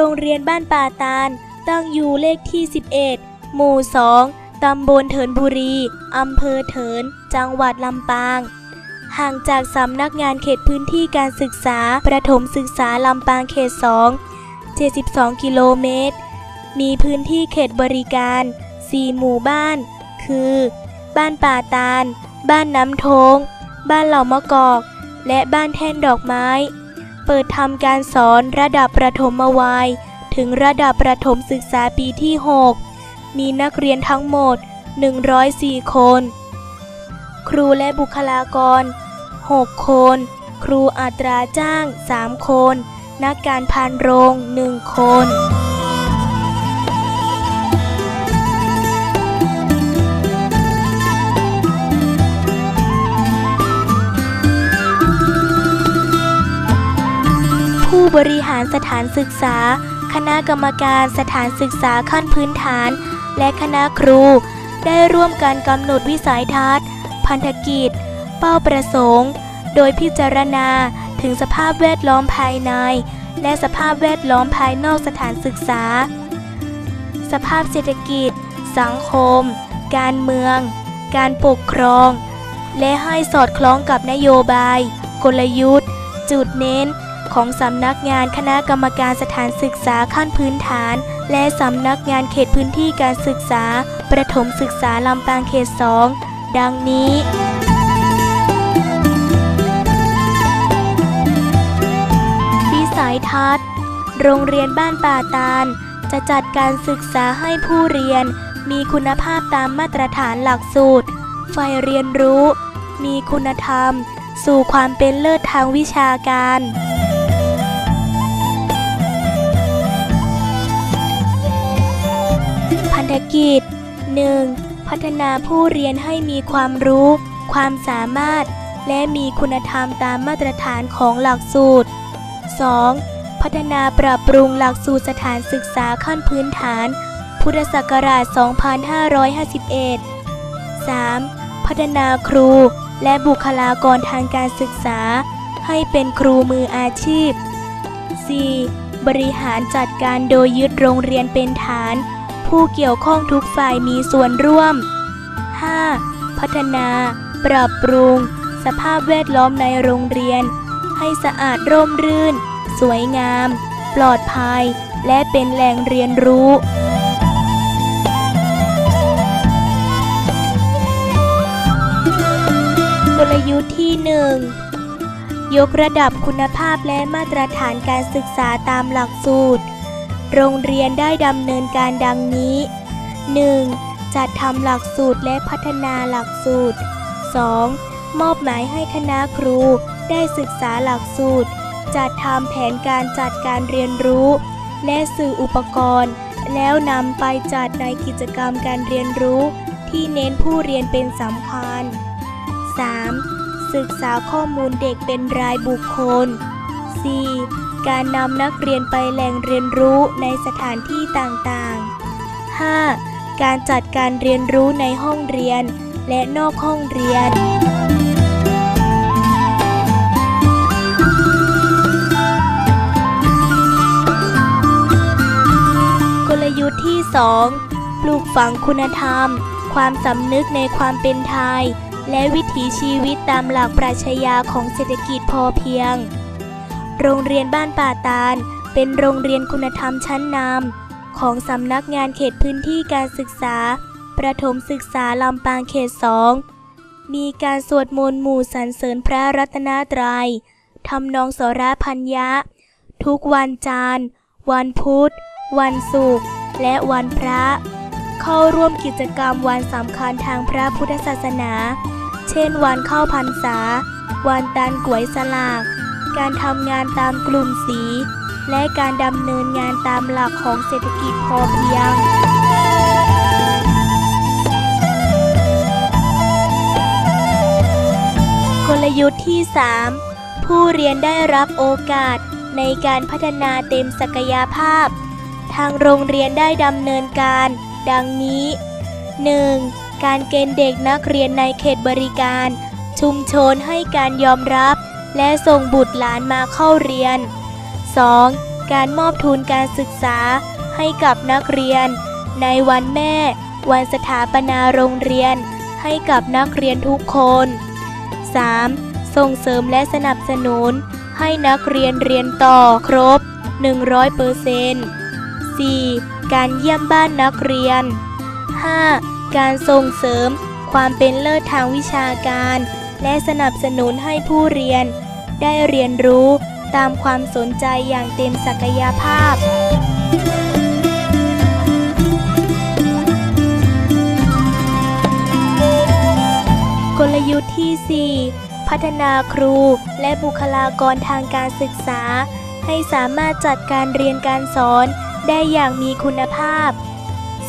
รงเรียนบ้านป่าตาล ตั้งอยู่เลขที่ 11 หมู่ 2 ตำบลเถินบุรี อำเภอเถิน จังหวัดลำปาง ห่างจากสำนักงานเขตพื้นที่การศึกษา ประถมศึกษาลำปางเขต 2 72 กิโลเมตร มีพื้นที่เขตบริการ 4 หมู่บ้าน คือ บ้านป่าตาล บ้านน้ำทง บ้านเหล่ามะกอก และบ้านแท่นดอกไม้ ปิดทำการสอนระดับประถมวัย ถึงระดับประถมศึกษาปีที่ 6 มีนักเรียนทั้งหมด 104 คน ครูและบุคลากร 6 คน ครูอัตราจ้าง 3 คน นักการพานโรง 1 คน บริหารสถานศึกษา คณะกรรมการสถานศึกษาขั้นพื้นฐาน และคณะครู ได้ร่วมกันกำหนดวิสัยทัศน์ พันธกิจ เป้าประสงค์ โดยพิจารณาถึงสภาพแวดล้อมภายใน และสภาพแวดล้อมภายนอกสถานศึกษา สภาพเศรษฐกิจ สังคม การเมือง การปกครอง และให้สอดคล้องกับนโยบาย กลยุทธ์ จุดเน้น ของสำนักงานคณะกรรมการสถานศึกษาขั้นพื้นฐาน และสำนักงานเขตพื้นที่การศึกษา ประถมศึกษาลำปางเขต2ดังนี้วิสัยทัศน์ โรงเรียนบ้านป่าตาล จะจัดการศึกษาให้ผู้เรียน มีคุณภาพตามมาตรฐานหลักสูตรใฝ่เรียนรู้ มีคุณธรรม สู่ความเป็นเลิศทางวิชาการ พันธกิจ 1. พัฒนาผู้เรียนให้มีความรู้ ความสามารถ และมีคุณธรรมตามมาตรฐานของหลักสูตร 2. พัฒนาปรับปรุงหลักสูตรสถานศึกษาขั้นพื้นฐาน พุทธศักราช 2551 3. พัฒนาครูและบุคลากรทางการศึกษา ให้เป็นครูมืออาชีพ 4. บริหารจัดการโดยยึดโรงเรียนเป็นฐาน ผู้เกี่ยวข้องทุกฝ่ายมีส่วนร่วม 5. พัฒนา ปรับปรุง สภาพแวดล้อมในโรงเรียน ให้สะอาดร่มรื่น สวยงาม ปลอดภัย และเป็นแหล่งเรียนรู้กลยุทธ์ที่ 1 ยกระดับคุณภาพและมาตรฐานการศึกษาตามหลักสูตร โรงเรียนได้ดำเนินการดังนี้ 1. จัดทำหลักสูตรและพัฒนาหลักสูตร 2. มอบหมายให้คณะครูได้ศึกษาหลักสูตร จัดทำแผนการจัดการเรียนรู้ และสื่ออุปกรณ์ แล้วนำไปจัดในกิจกรรมการเรียนรู้ ที่เน้นผู้เรียนเป็นสำคัญ 3. ศึกษาข้อมูลเด็กเป็นรายบุคคล 4. การนำนักเรียนไปแหล่งเรียนรู้ในสถานที่ต่างๆ 5. การจัดการเรียนรู้ในห้องเรียน และนอกห้องเรียนกลยุทธ์ที่ 2 ปลูกฝังคุณธรรม ความสำนึกในความเป็นไทย และวิถีชีวิตตามหลักปรัชญาของเศรษฐกิจพอเพียง โรงเรียนบ้านป่าตาล เป็นโรงเรียนคุณธรรมชั้นนำของสำนักงานเขตพื้นที่การศึกษา ประถมศึกษาลำปางเขตสอง มีการสวดมนต์หมู่สรรเสริญพระรัตนตรยัยทำนองสราพัญญะทุกวันจันทร์ วันพุธ วันศุกร์ และวันพระ เข้าร่วมกิจกรรมวันสำคัญทางพระพุทธศาสนา เช่นวันเข้าพรรษา วันตานก๋วยสลาก การทำงานตามกลุ่มสี และการดำเนินงานตามหลักของเศรษฐกิจพอเพียงกลยุทธ์ที่ 3 ผู้เรียนได้รับโอกาสในการพัฒนาเต็มศักยภาพ ทางโรงเรียนได้ดำเนินการ ดังนี้ 1. การเกณฑ์เด็กนักเรียนในเขตบริการ ชุมชนให้การยอมรับ และส่งบุตรหลานมาเข้าเรียน 2. การมอบทุนการศึกษาให้กับนักเรียน ในวันแม่ วันสถาปนาโรงเรียน ให้กับนักเรียนทุกคน 3. ส่งเสริมและสนับสนุน ให้นักเรียนเรียนต่อครบ 100เปอร์เซนต์ 4. การเยี่ยมบ้านนักเรียน 5. การส่งเสริมความเป็นเลิศทางวิชาการ และสนับสนุนให้ผู้เรียน ได้เรียนรู้ตามความสนใจอย่างเต็มศักยภาพ กลยุทธ์ที่ 4 พัฒนาครูและบุคลากรทางการศึกษา ให้สามารถจัดการเรียนการสอนได้อย่างมีคุณภาพ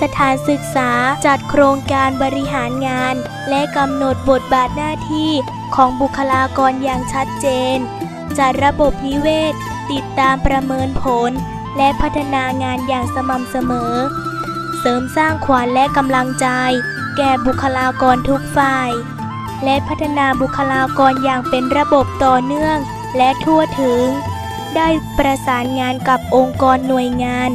สถานศึกษาจัดโครงการบริหารงาน และกำหนดบทบาทหน้าที่ของบุคลากรอย่างชัดเจน จัดระบบนิเวศ ติดตามประเมินผล และพัฒนางานอย่างสม่ำเสมอ เสริมสร้างขวัญและกำลังใจ แก่บุคลากรทุกฝ่าย และพัฒนาบุคลากรอย่างเป็นระบบต่อเนื่องและทั่วถึง ได้ประสานงานกับองค์กรหน่วยงาน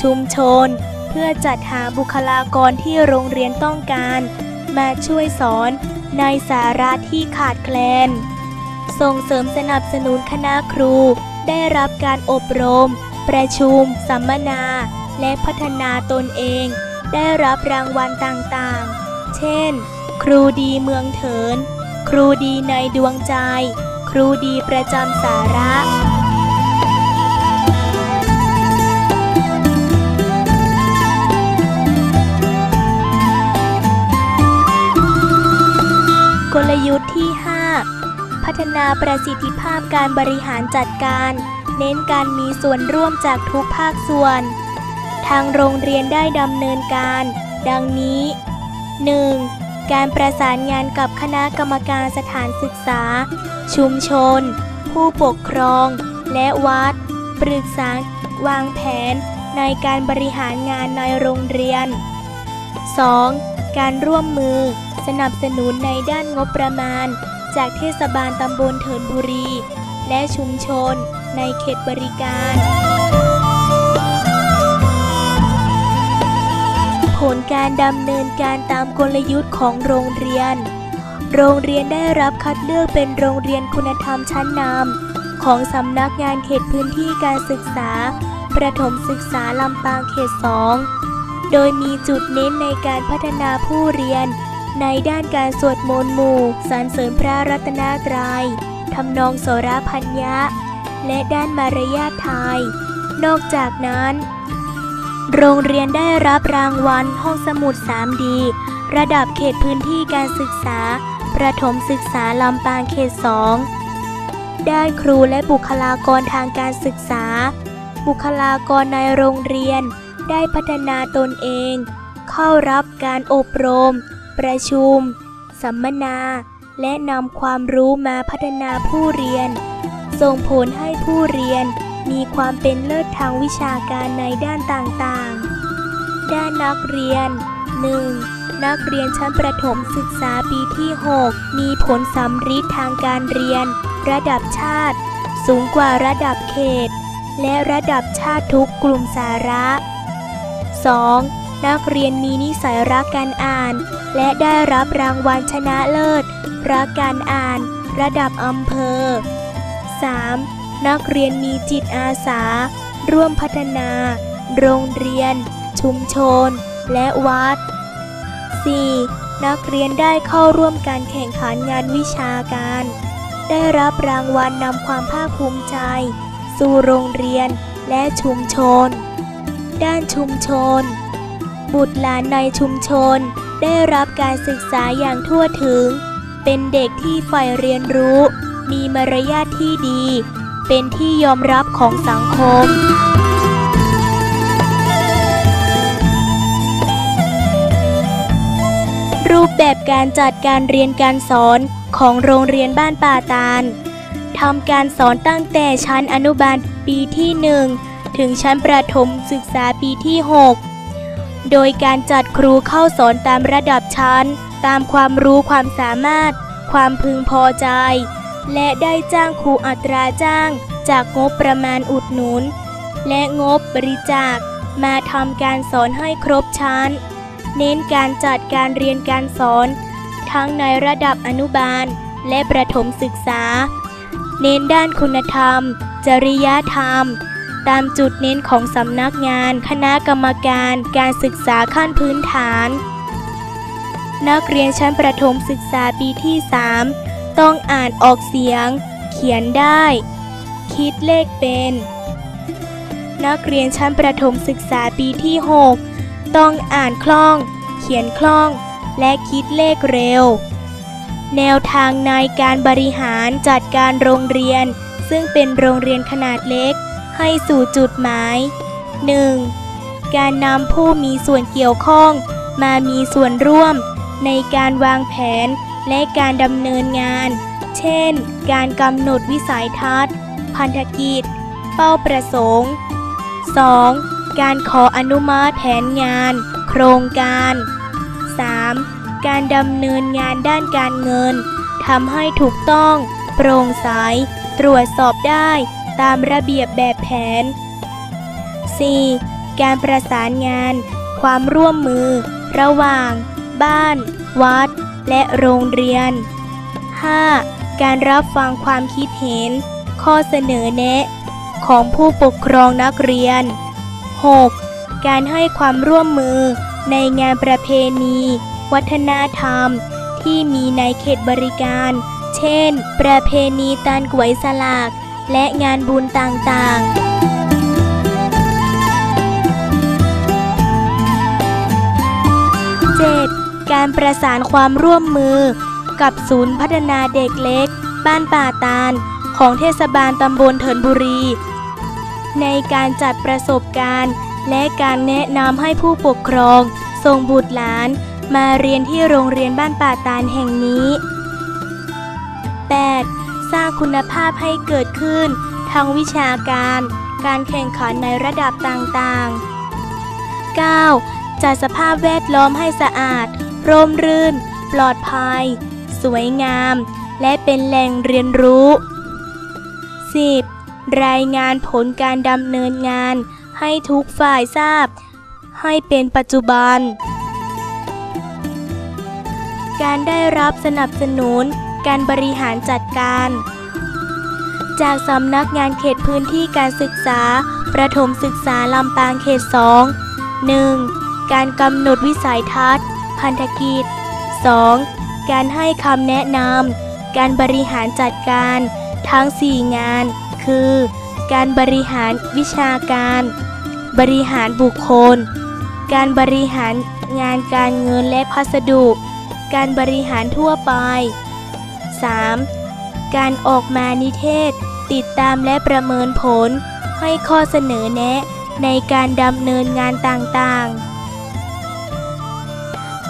ชุมชน เพื่อจัดหาบุคลากรที่โรงเรียนต้องการ มาช่วยสอนในสาระที่ขาดแคลน ส่งเสริมสนับสนุนคณะครู ได้รับการอบรม ประชุม สัมมนา และพัฒนาตนเอง ได้รับรางวัลต่างๆ เช่น ครูดีเมืองเถิน ครูดีในดวงใจ ครูดีประจำสาระ ยุทธ์ที่ 5 พัฒนาประสิทธิภาพการบริหารจัดการ เน้นการมีส่วนร่วมจากทุกภาคส่วน ทางโรงเรียนได้ดำเนินการ ดังนี้ 1. การประสานงานกับคณะกรรมการสถานศึกษา ชุมชน ผู้ปกครอง และวัด ปรึกษาวางแผนในการบริหารงานในโรงเรียน 2. การร่วมมือ สนับสนุนในด้านงบประมาณ จากเทศบาลตำบลเถินบุรี และชุมชน ในเขตบริการ ผลการดำเนินการตามกลยุทธ์ของโรงเรียน โรงเรียนได้รับคัดเลือกเป็นโรงเรียนคุณธรรมชั้นนำของสำนักงานเขตพื้นที่การศึกษา ประถมศึกษาลำปางเขต 2 โดยมีจุดเน้นในการพัฒนาผู้เรียน ในด้านการสวดมนต์หมู่สรรเสริญพระรัตนตรยัยทำนองโสรพัญญะ และด้านมารยาทไทย นอกจากนั้น โรงเรียนได้รับรางวัลห้องสมุด 3D ระดับเขตพื้นที่การศึกษา ประถมศึกษาลำปางเขต 2 ด้านครูและบุคลากรทางการศึกษา บุคลากรในโรงเรียน ได้พัฒนาตนเอง เข้ารับการอบรม ประชุม สัมมนา และนำความรู้มาพัฒนาผู้เรียน ส่งผลให้ผู้เรียนมีความเป็นเลิศทางวิชาการในด้านต่างๆ ด้านนักเรียน 1. นักเรียนชั้นประถมศึกษาปีที่ 6 มีผลสำฤทธิ์ทางการเรียน ระดับชาติ สูงกว่าระดับเขต และระดับชาติทุกกลุ่มสาระ 2. นักเรียนมีนิสัยรักการอ่าน และได้รับรางวัลชนะเลิศ รักการอ่าน ระดับอำเภอ 3. นักเรียนมีจิตอาสา ร่วมพัฒนา โรงเรียน ชุมชน และวัด 4. นักเรียนได้เข้าร่วมการแข่งขันงานวิชาการ ได้รับรางวัลนำความภาคภูมิใจ สู่โรงเรียนและชุมชน ด้านชุมชน บุตรหลานในชุมชนได้รับการศึกษาอย่างทั่วถึง เป็นเด็กที่ใฝ่เรียนรู้ มีมารยาทที่ดี เป็นที่ยอมรับของสังคมรูปแบบการจัดการเรียนการสอนของโรงเรียนบ้านป่าตาลทำการสอนตั้งแต่ชั้นอนุบาลปีที่ 1 ถึงชั้นประถมศึกษาปีที่ 6 โดยการจัดครูเข้าสอนตามระดับชั้น ตามความรู้ความสามารถ ความพึงพอใจ และได้จ้างครูอัตราจ้าง จากงบประมาณอุดหนุน และงบบริจาค มาทำการสอนให้ครบชั้น เน้นการจัดการเรียนการสอน ทั้งในระดับอนุบาล และประถมศึกษา เน้นด้านคุณธรรม จริยธรรม ตามจุดเน้นของสำนักงาน คณะกรรมการ การศึกษาขั้นพื้นฐาน นักเรียนชั้นประถมศึกษาปีที่ 3 ต้องอ่านออกเสียง เขียนได้ คิดเลขเป็น นักเรียนชั้นประถมศึกษาปีที่ 6 ต้องอ่านคล่อง เขียนคล่อง และคิดเลขเร็ว แนวทางในการบริหารจัดการโรงเรียน ซึ่งเป็นโรงเรียนขนาดเล็ก ให้สู่จุดหมาย 1. การนำผู้มีส่วนเกี่ยวข้องมามีส่วนร่วม ในการวางแผนและการดำเนินงาน เช่น การกำหนดวิสัยทัศน์ พันธกิจ เป้าประสงค์ 2. การขออนุมัติแผนงาน โครงการ 3. การดำเนินงานด้านการเงินทำให้ถูกต้อง โปร่งใส ตรวจสอบได้ ตามระเบียบแบบแผน 4. การประสานงาน ความร่วมมือ ระหว่าง บ้าน วัด และโรงเรียน 5. การรับฟังความคิดเห็น ข้อเสนอแนะ ของผู้ปกครองนักเรียน 6. การให้ความร่วมมือในงานประเพณี วัฒนธรรม ที่มีในเขตบริการ เช่น ประเพณีตานกวยสลาก และงานบุญต่างๆการประสานความร่วมมือ กับศูนย์พัฒนาเด็กเล็ก บ้านป่าตาล ของเทศบาลตำบลเถินบุรี ในการจัดประสบการณ์ และการแนะนำให้ผู้ปกครองส่งบุตรหลาน มาเรียนที่โรงเรียนบ้านป่าตาลแห่งนี้ 8. สร้างคุณภาพให้เกิดขึ้นทางวิชาการ การแข่งขันในระดับต่างๆ 9. จัดสภาพแวดล้อมให้สะอาด ร่มรื่น ปลอดภัย สวยงาม และเป็นแหล่งเรียนรู้ 10. รายงานผลการดำเนินงาน ให้ทุกฝ่ายทราบ ให้เป็นปัจจุบัน การได้รับสนับสนุน การบริหารจัดการ จากสำนักงานเขตพื้นที่การศึกษา ประถมศึกษาลำปางเขต 2 1. การกำหนดวิสัยทัศน์ พันธกิจ 2. การให้คำแนะนำการบริหารจัดการ ทั้ง 4 งาน คือ การบริหารวิชาการ บริหารบุคคล การบริหารงานการเงินและพัสดุ การบริหารทั่วไป 3. การออกมานิเทศ ติดตามและประเมินผล ให้ข้อเสนอแนะในการดำเนินงานต่างๆ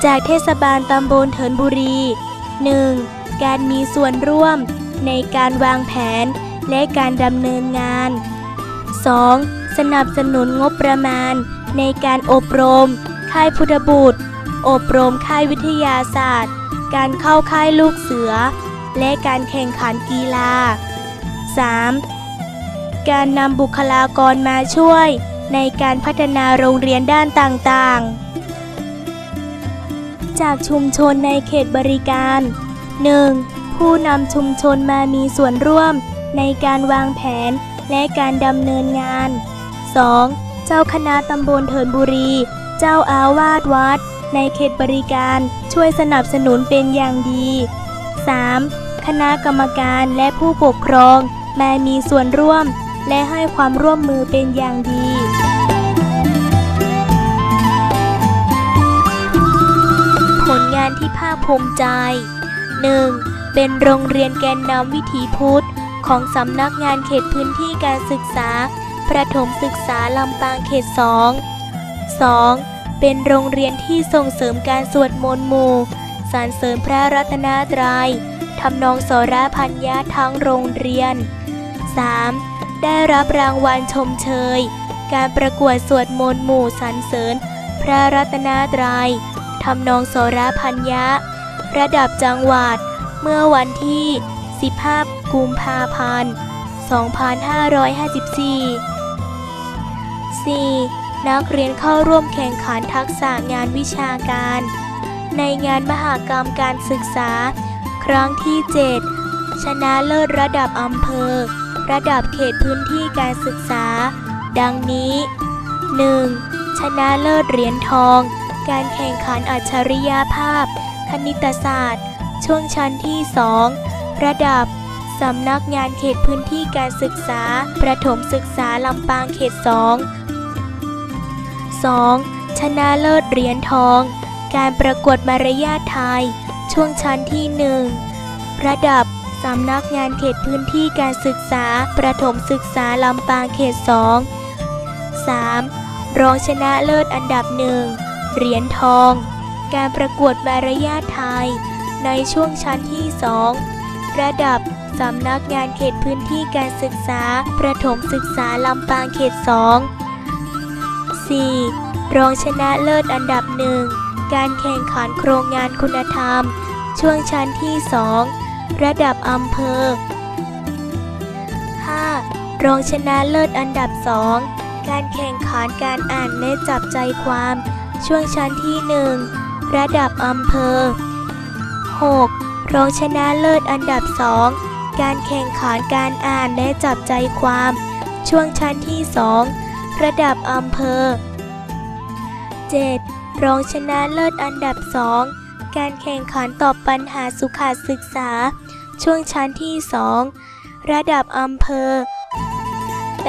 จากเทศบาลตำบลเถินบุรี 1. การมีส่วนร่วมในการวางแผนและการดำเนินงาน 2. สนับสนุนงบประมาณ ในการอบรม ค่ายพุทธบุตร อบรมค่ายวิทยาศาสตร์ การเข้าค่ายลูกเสือ และการแข่งขันกีฬา 3. การนำบุคลากรมาช่วย ในการพัฒนาโรงเรียนด้านต่างๆ จากชุมชนในเขตบริการ 1. ผู้นำชุมชนมามีส่วนร่วม ในการวางแผนและการดำเนินงาน 2. เจ้าคณะตำบลเถินบุรี เจ้าอาวาสวัด ในเขตบริการช่วยสนับสนุนเป็นอย่างดี 3. คณะกรรมการและผู้ปกครองมามีส่วนร่วม และให้ความร่วมมือเป็นอย่างดีผลงานที่ภาคภูมิใจ 1. เป็นโรงเรียนแกนนำวิถีพุทธ ของสำนักงานเขตพื้นที่การศึกษา ประถมศึกษาลำปางเขต 2 2. เป็นโรงเรียนที่ส่งเสริมการสวดมนต์หมู่ สรรเสริมพระรัตนตรยัยทำนองสราพันยะทั้งโรงเรียน 3. ได้รับรางวัลชมเชย การประกวดสวดมนต์หมู่สรรเสริญ พระรัตนตรยัยทำนองสราพันยะระดับจังหวัด เมื่อวันที่ 15 กุมภาพันธ์ 2554 4. นักเรียนเข้าร่วมแข่งขันทักษะงานวิชาการ ในงานมหากรรมการศึกษา ครั้งที่ 7 ชนะเลิศระดับอำเภอ ระดับเขตพื้นที่การศึกษา ดังนี้ 1. ชนะเลิศเหรียญทอง การแข่งขันอัจฉริยภาพ คณิตศาสตร์ ช่วงชั้นที่ 2 ระดับสำนักงานเขตพื้นที่การศึกษา ประถมศึกษาลำปางเขต 2 2. ชนะเลิศเหรียญทอง การประกวดมารยาทไทย ช่วงชั้นที่1ระดับสำนักงานเขตพื้นที่การศึกษาประถมศึกษาลำปางเขต2 3. รองชนะเลิศอันดับหนึ่งเหรียญทอง การประกวดมารยาทไทย ในช่วงชั้นที่2ระดับสำนักงานเขตพื้นที่การศึกษาประถมศึกษาลำปางเขต2 4. รองชนะเลิศอันดับหนึ่ง การแข่งขันโครงงานคุณธรรม ช่วงชั้นที่ 2 ระดับอำเภอ 5. รองชนะเลิศอันดับ 2 การแข่งขันการอ่านและจับใจความ ช่วงชั้นที่ 1 ระดับอำเภอ 6. รองชนะเลิศอันดับ 2 การแข่งขันการอ่านและจับใจความ ช่วงชั้นที่ 2 ระดับอำเภอ 7. รองชนะเลิศอันดับสองการแข่งขันตอบปัญหาสุขศึกษา ช่วงชั้นที่ 2 ระดับอำเภอ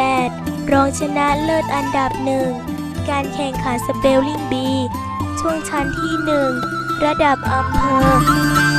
8. รองชนะเลิศอันดับหนึ่งการแข่งขันสเปลลิ่งบี ช่วงชั้นที่ 1 ระดับอำเภอ